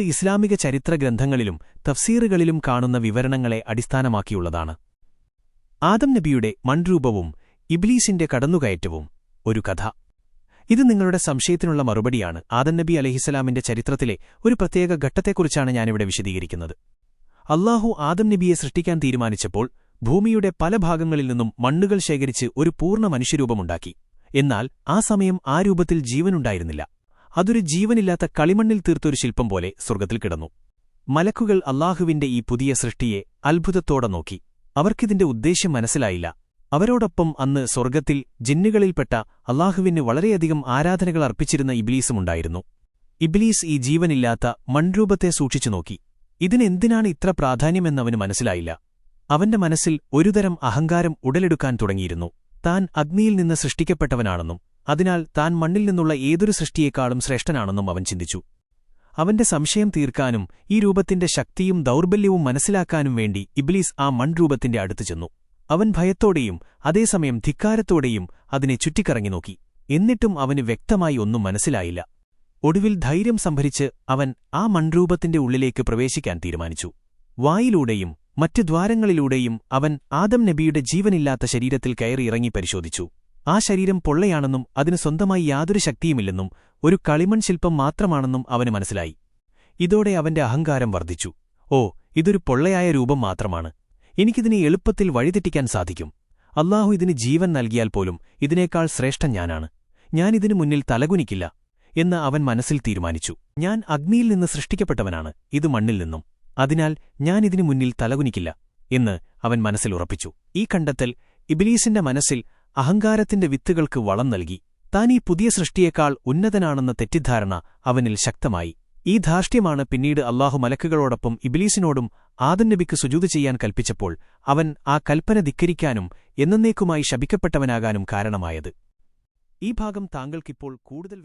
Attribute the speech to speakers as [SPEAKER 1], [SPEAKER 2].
[SPEAKER 1] ഇസ്ലാമിക ചരിത്ര ഗ്രന്ഥങ്ങളിലും തഫ്സീറുകളിലും കാണുന്ന വിവരണങ്ങളെ അടിസ്ഥാനമാക്കിയുള്ളതാണ്. ആദം നബിയുടെ മൺരൂപവും ഇബ്ലീസിന്റെ കടന്നുകയറ്റവും ഒരു കഥ. ഇത് നിങ്ങളുടെ സംശയത്തിനുള്ള മറുപടിയാണ്. ആദം നബി അലഹിസലാമിന്റെ ചരിത്രത്തിലെ ഒരു പ്രത്യേക ഘട്ടത്തെക്കുറിച്ചാണ് ഞാനിവിടെ വിശദീകരിക്കുന്നത്. അള്ളാഹു ആദം നബിയെ സൃഷ്ടിക്കാൻ തീരുമാനിച്ചപ്പോൾ ഭൂമിയുടെ പല ഭാഗങ്ങളിൽ നിന്നും മണ്ണുകൾ ശേഖരിച്ച് ഒരു പൂർണ മനുഷ്യരൂപമുണ്ടാക്കി. എന്നാൽ ആ സമയം ആ രൂപത്തിൽ ജീവനുണ്ടായിരുന്നില്ല. അതൊരു ജീവനില്ലാത്ത കളിമണ്ണിൽ തീർത്തൊരു ശില്പം പോലെ സ്വർഗത്തിൽ കിടന്നു. മലക്കുകൾ അള്ളാഹുവിന്റെ ഈ പുതിയ സൃഷ്ടിയെ അത്ഭുതത്തോടെ നോക്കി. അവർക്കിതിന്റെ ഉദ്ദേശ്യം മനസ്സിലായില്ല. അവരോടൊപ്പം അന്ന് സ്വർഗത്തിൽ ജിന്നുകളിൽപ്പെട്ട അള്ളാഹുവിന് വളരെയധികം ആരാധനകൾ അർപ്പിച്ചിരുന്ന ഇബ്ലീസുമുണ്ടായിരുന്നു ഇബ്ലീസ് ഈ ജീവനില്ലാത്ത മൺരൂപത്തെ സൂക്ഷിച്ചു നോക്കി. ഇതിനെന്തിനാണ് ഇത്ര പ്രാധാന്യമെന്നവന് മനസ്സിലായില്ല. അവന്റെ മനസ്സിൽ ഒരുതരം അഹങ്കാരം ഉടലെടുക്കാൻ തുടങ്ങിയിരുന്നു. താൻ അഗ്നിയിൽ നിന്ന് സൃഷ്ടിക്കപ്പെട്ടവനാണെന്നും അതിനാൽ താൻ മണ്ണിൽ നിന്നുള്ള ഏതൊരു സൃഷ്ടിയേക്കാളും ശ്രേഷ്ഠനാണെന്നും അവൻ ചിന്തിച്ചു. അവന്റെ സംശയം തീർക്കാനും ഈ രൂപത്തിന്റെ ശക്തിയും ദൗർബല്യവും മനസ്സിലാക്കാനും വേണ്ടി ഇബ്ലീസ് ആ മൺരൂപത്തിന്റെ അടുത്തു ചെന്നു. അവൻ ഭയത്തോടെയും അതേസമയം ധിക്കാരത്തോടെയും അതിനെ ചുറ്റിക്കറങ്ങി നോക്കി. എന്നിട്ടും അവന് വ്യക്തമായി ഒന്നും മനസ്സിലായില്ല. ഒടുവിൽ ധൈര്യം സംഭരിച്ച് അവൻ ആ മൺരൂപത്തിന്റെ ഉള്ളിലേക്ക് പ്രവേശിക്കാൻ തീരുമാനിച്ചു. വായിലൂടെയും മറ്റു ദ്വാരങ്ങളിലൂടെയും അവൻ ആദം നബിയുടെ ജീവനില്ലാത്ത ശരീരത്തിൽ കയറിയിറങ്ങി പരിശോധിച്ചു. ആ ശരീരം പൊള്ളയാണെന്നും അതിന് സ്വന്തമായി യാതൊരു ശക്തിയുമില്ലെന്നും ഒരു കളിമൺ ശില്പം മാത്രമാണെന്നും അവന് മനസ്സിലായി. ഇതോടെ അവന്റെ അഹങ്കാരം വർദ്ധിച്ചു. ഓ ഇതൊരു പൊള്ളയായ രൂപം മാത്രമാണ്. എനിക്കിതിനെ എളുപ്പത്തിൽ വഴിതെറ്റിക്കാൻ സാധിക്കും. അള്ളാഹു ഇതിന് ജീവൻ നൽകിയാൽ പോലും ഇതിനേക്കാൾ ശ്രേഷ്ഠം ഞാനാണ്. ഞാനിതിനു മുന്നിൽ തലകുനിക്കില്ല എന്ന് അവൻ മനസ്സിൽ തീരുമാനിച്ചു. ഞാൻ അഗ്നിയിൽ നിന്ന് സൃഷ്ടിക്കപ്പെട്ടവനാണ്. ഇത് മണ്ണിൽ നിന്നും. അതിനാൽ ഞാനിതിനു മുന്നിൽ തലകുനിക്കില്ല എന്ന് അവൻ മനസ്സിൽ ഉറപ്പിച്ചു. ഈ കണ്ടെത്തൽ ഇബിലീസിന്റെ മനസ്സിൽ അഹങ്കാരത്തിന്റെ വിത്തുകൾക്ക് വളം നൽകി. താൻ ഈ പുതിയ സൃഷ്ടിയേക്കാൾ ഉന്നതനാണെന്ന തെറ്റിദ്ധാരണ അവനിൽ ശക്തമായി. ഈ ധാർഷ്ട്യമാണ് പിന്നീട് അള്ളാഹു മലക്കുകളോടൊപ്പം ഇബിലീസിനോടും ആദന്നബിക്ക് സുജൂത് ചെയ്യാൻ കൽപ്പിച്ചപ്പോൾ അവൻ ആ കൽപ്പന ധിക്കരിക്കാനും എന്നേക്കുമായി ശപിക്കപ്പെട്ടവനാകാനും കാരണമായത്. ഈ ഭാഗം താങ്കൾക്കിപ്പോൾ കൂടുതൽ